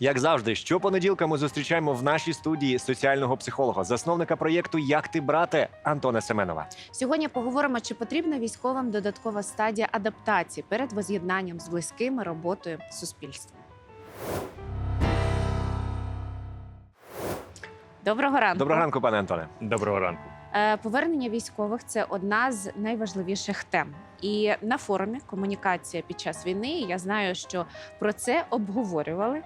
Як завжди, щопонеділка ми зустрічаємо в нашій студії соціального психолога, засновника проєкту Як ти брате Антона Семенова. Сьогодні поговоримо, чи потрібна військовим додаткова стадія адаптації перед воз'єднанням з близькими роботою суспільства. Доброго ранку. Доброго ранку, пане Антоне. Доброго ранку. Е, Повернення військових це одна з найважливіших тем. І на форумі комунікація під час війни. Я знаю, що про це обговорювали.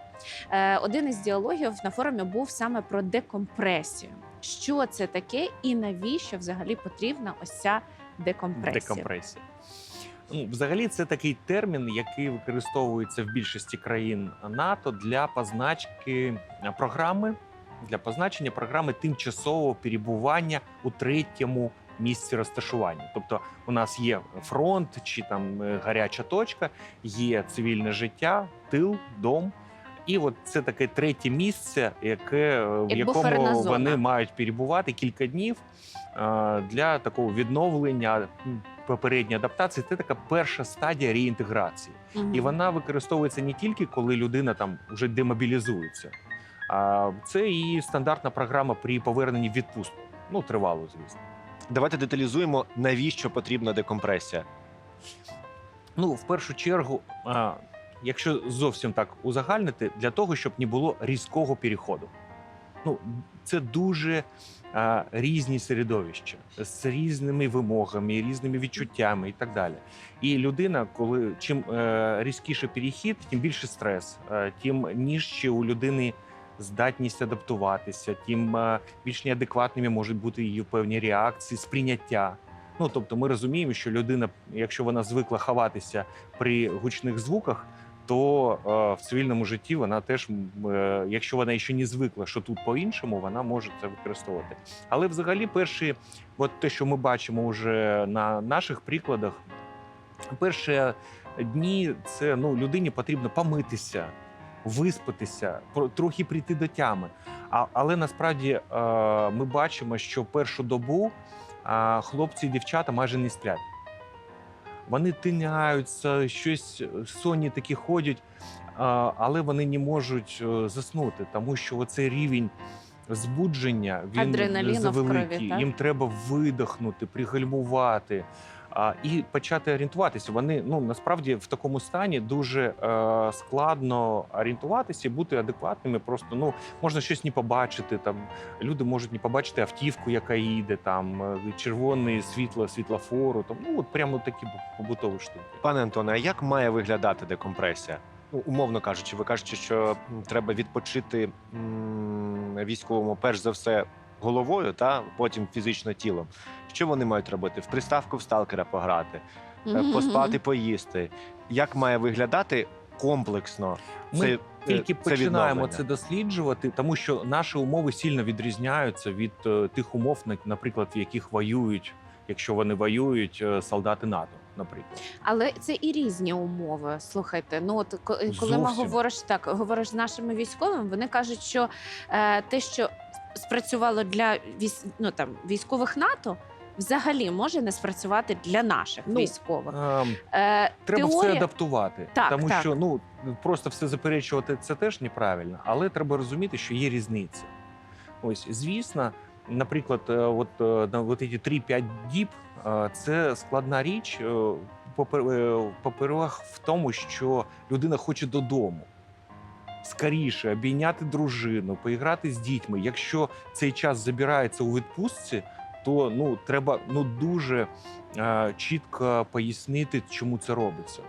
Е, Один із діалогів на форумі був саме про декомпресію. Що це таке, і навіщо взагалі потрібна ось ця декомпресія? Декомпресія. Ну, взагалі, це такий термін, який використовується в більшості країн НАТО для позначки програми, для позначення програми тимчасового перебування у третьому місці розташування. Тобто, у нас є фронт чи там е, гаряча точка, є цивільне життя, тил, дом. І от це таке третє місце, яке е, в Як якому вони мають перебувати кілька днів для такого відновлення попередньої адаптації. Це така перша стадія реінтеграції, Мгм. і вона використовується не тільки коли людина там вже демобілізується, це і стандартна програма при поверненні в відпустку. Ну тривало, звісно. Давайте деталізуємо, навіщо потрібна декомпресія. Ну, в першу чергу, якщо зовсім так узагальнити, для того, щоб не було різкого переходу. Ну, це дуже а, різні середовища з різними вимогами, різними відчуттями і так далі. І людина, коли чим е, різкіше перехід, тим більше стрес, е, тим нижче у людини здатність адаптуватися, тим е, більш неадекватними можуть бути її певні реакції, сприйняття. Ну тобто, ми розуміємо, що людина, якщо вона звикла ховатися при гучних звуках, то е, в цивільному житті вона теж, е, якщо вона ще не звикла, що тут по-іншому, вона може це використовувати. Але взагалі, перші, от те, що ми бачимо вже на наших прикладах, перші дні це ну людині потрібно помитися. Виспатися, трохи прийти до тями. А, але насправді е, ми бачимо, що першу добу е, хлопці і дівчата майже не сплять. Вони тиняються, щось соні сонні такі ходять, е, але вони не можуть е, заснути, тому що оцей рівень збудження він Адреналіну в крові, так? Їм треба видихнути, пригальмувати. А, і почати орієнтуватися. Вони ну насправді в такому стані дуже е, складно орієнтуватися і бути адекватними. Просто ну можна щось не побачити. Там люди можуть не побачити автівку, яка їде, там е, червоне світло світлофору. Там ну от прямо такі побутові штуки. Пане Антоне, а як має виглядати декомпресія? Ну, умовно кажучи, ви кажете, що треба відпочити військовому перш за все головою, та потім фізично тілом. Що вони мають робити? В приставку в сталкера пограти, е, поспати, поїсти. Як має виглядати комплексно? Ми це, е, Тільки це починаємо відновлення? це досліджувати, тому що наші умови сильно відрізняються від е, тих умов, наприклад, в яких воюють, якщо вони воюють е, солдати НАТО, наприклад. Але це і різні умови. Слухайте, ну от ко- коли ми говориш так, говориш з нашими військовими, вони кажуть, що е, те, що спрацювало для військ, ну, там, військових НАТО, взагалі може не спрацювати для наших Ну, військових. Ем, Е, Треба все адаптувати, Так, тому так. що ну просто все заперечувати це теж неправильно, але треба розуміти, що є різниця. Ось, звісно, наприклад, е, от е, на от ці 3-5 діб е, це складна річ. попер- Попервах в тому, що людина хоче додому. Скоріше обійняти дружину, поіграти з дітьми. Якщо цей час забирається у відпустці, то ну треба ну дуже е, чітко пояснити, чому це робиться.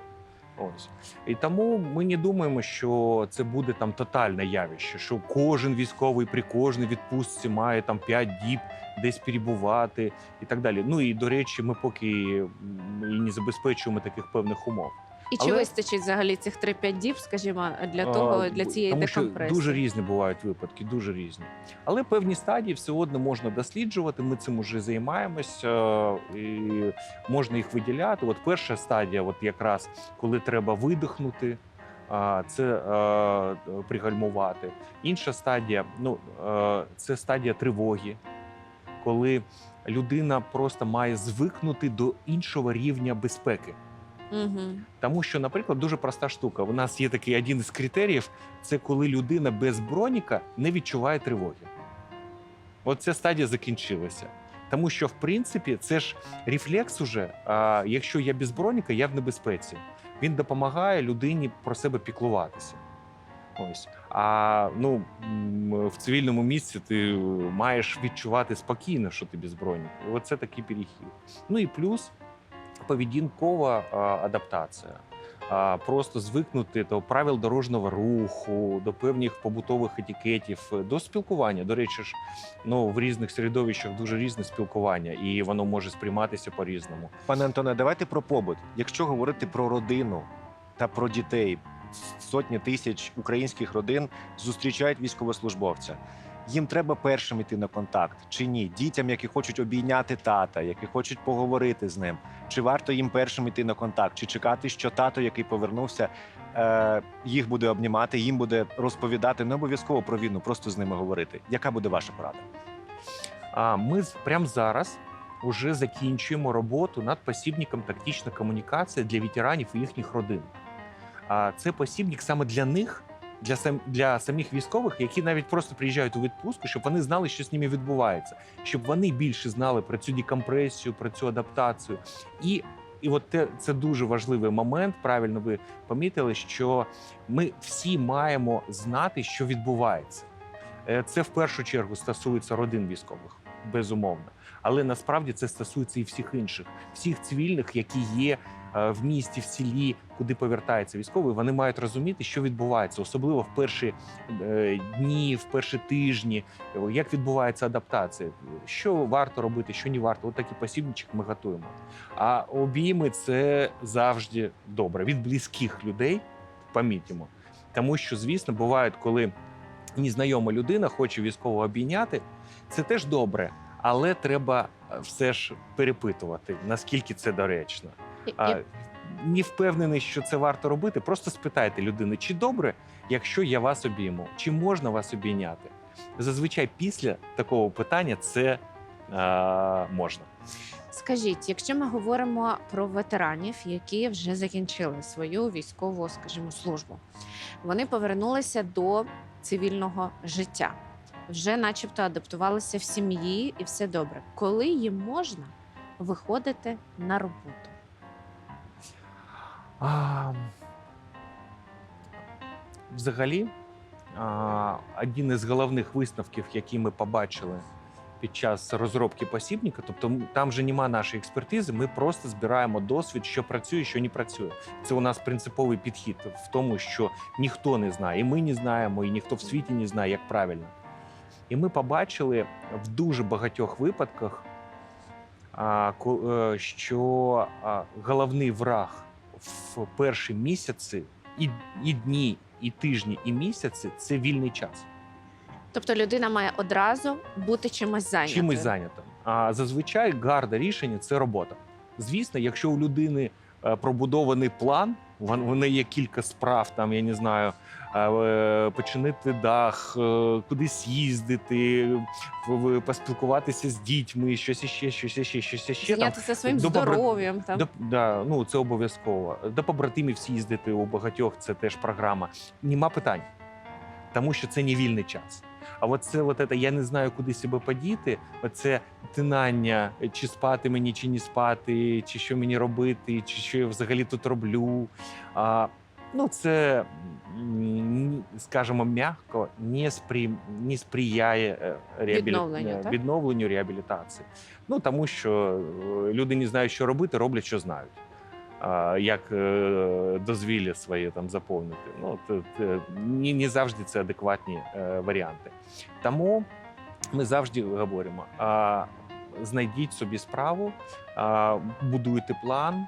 Ось і тому ми не думаємо, що це буде там тотальне явище, що кожен військовий при кожній відпустці має там 5 діб десь перебувати і так далі. Ну і до речі, ми поки і не забезпечуємо таких певних умов. І чи але- вистачить взагалі цих 3-5 діб, скажімо, для А, того, для цієї тому що декомпресії? дуже різні бувають випадки, дуже різні. Але певні стадії все одно можна досліджувати. Ми цим уже займаємось, е, і можна їх виділяти. От перша стадія, от якраз коли треба видихнути. а, Це е, пригальмувати. Інша стадія ну, е, це стадія тривоги, коли людина просто має звикнути до іншого рівня безпеки. Угу. Тому що, наприклад, дуже проста штука. У нас є такий один із критеріїв: це коли людина без броніка не відчуває тривоги. От ця стадія закінчилася. Тому що, в принципі, це ж рефлекс уже. А якщо я без броніка, я в небезпеці. Він допомагає людині про себе піклуватися. Ось. А ну, в цивільному місці ти маєш відчувати спокійно, що ти без броніка. І Оце такий перехід. Ну і плюс поведінкова адаптація. Просто звикнути до правил дорожнього руху, до певних побутових етикетів, до спілкування. До речі ж, ну в різних середовищах дуже різне спілкування, і воно може сприйматися по-різному. Пане Антоне, давайте про побут. Якщо говорити про родину та про дітей, сотні тисяч українських родин зустрічають військовослужбовця. Їм треба першим йти на контакт чи ні? Дітям, які хочуть обійняти тата, які хочуть поговорити з ним. Чи варто їм першим йти на контакт, чи чекати, що тато, який повернувся, е, їх буде обнімати, їм буде розповідати не обов'язково про війну, просто з ними говорити. Яка буде ваша порада? А ми прямо зараз вже закінчуємо роботу над посібником тактична комунікація для ветеранів і їхніх родин. А це посібник саме для них, для сам для самих військових, які навіть просто приїжджають у відпустку, щоб вони знали, що з ними відбувається, щоб вони більше знали про цю декомпресію, про цю адаптацію. І, і от те, це дуже важливий момент. Правильно ви помітили, що ми всі маємо знати, що відбувається. Е, Це в першу чергу стосується родин військових, безумовно. Але насправді це стосується і всіх інших, всіх цивільних, які є в місті, в селі, куди повертається військовий. Вони мають розуміти, що відбувається, особливо в перші е, дні, в перші тижні, е, як відбувається адаптація, що варто робити, що не варто. От такий посібничок ми готуємо. А обійми це завжди добре від близьких людей. Помітимо, тому що, звісно, бувають, коли незнайома людина хоче військово обійняти, це теж добре, але треба е, все ж перепитувати, наскільки це доречно. А, не впевнений, що це варто робити. Просто спитайте людини, чи добре, якщо я вас обійму, чи можна вас обійняти. Зазвичай після такого питання це е, можна. Скажіть, якщо ми говоримо про ветеранів, які вже закінчили свою військову, скажімо, службу, вони повернулися до цивільного життя, вже, начебто, адаптувалися в сім'ї, і все добре. Коли їм можна виходити на роботу? А, взагалі, а, один із головних висновків, які ми побачили під час розробки посібника, тобто там же нема нашої експертизи, ми просто збираємо досвід, що працює, що не працює. Це у нас принциповий підхід в тому, що ніхто не знає, і ми не знаємо, і ніхто в світі не знає, як правильно. І ми побачили в дуже багатьох випадках, е, що головний враг в перші місяці, і, і дні, і тижні, і місяці це вільний час. Тобто людина має одразу бути чимось зайнятою. Чимось зайнятим. А зазвичай гарне рішення це робота. Звісно, якщо у людини е, пробудований план, вон- в є кілька справ, там я не знаю, е, починити дах, е, кудись їздити, поспілкуватися з дітьми, щось іще, щось іще, щось іще. Зайнятися своїм до здоров'ям. Там. До, да, ну це обов'язково. До побратимів з'їздити у багатьох це теж програма. Нема питань, тому що це не вільний час. А от це, от це, я не знаю, куди себе подіти. Оце тинання, чи спати мені, чи не спати, чи що мені робити, чи що я взагалі тут роблю. А, ну, це, скажімо, м'яко не, сприй, не сприяє е, реабілі... Відновленню, е, так? відновленню реабілітації. Ну тому що е, люди не знають, що робити, роблять, що знають. Як е, дозвілля своє там заповнити. Ну це, це, не, не завжди це адекватні е, варіанти. Тому ми завжди говоримо: знайдіть собі справу, будуйте план.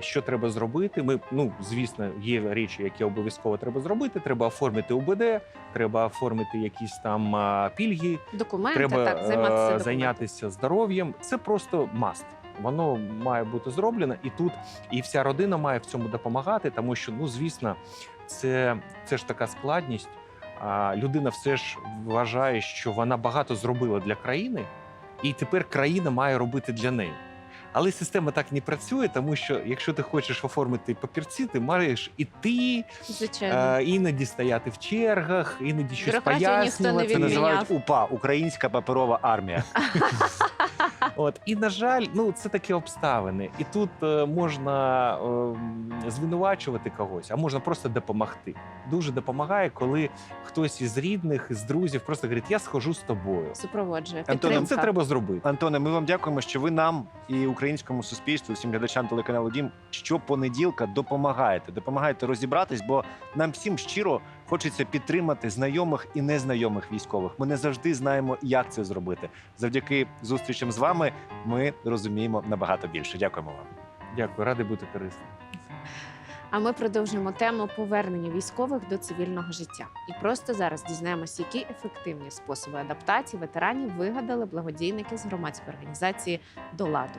Що треба зробити? Ми ну звісно, є речі, які обов'язково треба зробити. Треба оформити УБД, треба оформити якісь там пільги, Документи, треба так, займатися е, зайнятися здоров'ям. Це просто маст. Воно має бути зроблено, і тут і вся родина має в цьому допомагати, тому що ну звісно, це, це ж така складність. А людина все ж вважає, що вона багато зробила для країни, і тепер країна має робити для неї. Але система так не працює, тому що якщо ти хочеш оформити папірці, ти маєш іти, Звичайно. е, іноді стояти в чергах, іноді щось Бюрократію ніхто не пояснювати. Це відміняв. називають УПА Українська паперова армія. От і на жаль, ну це такі обставини, і тут е, можна е, звинувачувати когось, а можна просто допомогти. Дуже допомагає, коли хтось із рідних, з друзів просто говорить: я схожу з тобою. Супроводжує. Антоне, Підтримка. Це треба зробити. Антоне, ми вам дякуємо, що ви нам і українському суспільству, всім глядачам телеканалу Дім щопонеділка допомагаєте. Допомагаєте розібратись, бо нам всім щиро хочеться підтримати знайомих і незнайомих військових. Ми не завжди знаємо, як це зробити. Завдяки зустрічам з вами ми розуміємо набагато більше. Дякуємо вам. Дякую, радий бути корисним. А ми продовжуємо тему повернення військових до цивільного життя. І просто зараз дізнаємося, які ефективні способи адаптації ветеранів вигадали благодійники з громадської організації до ладу.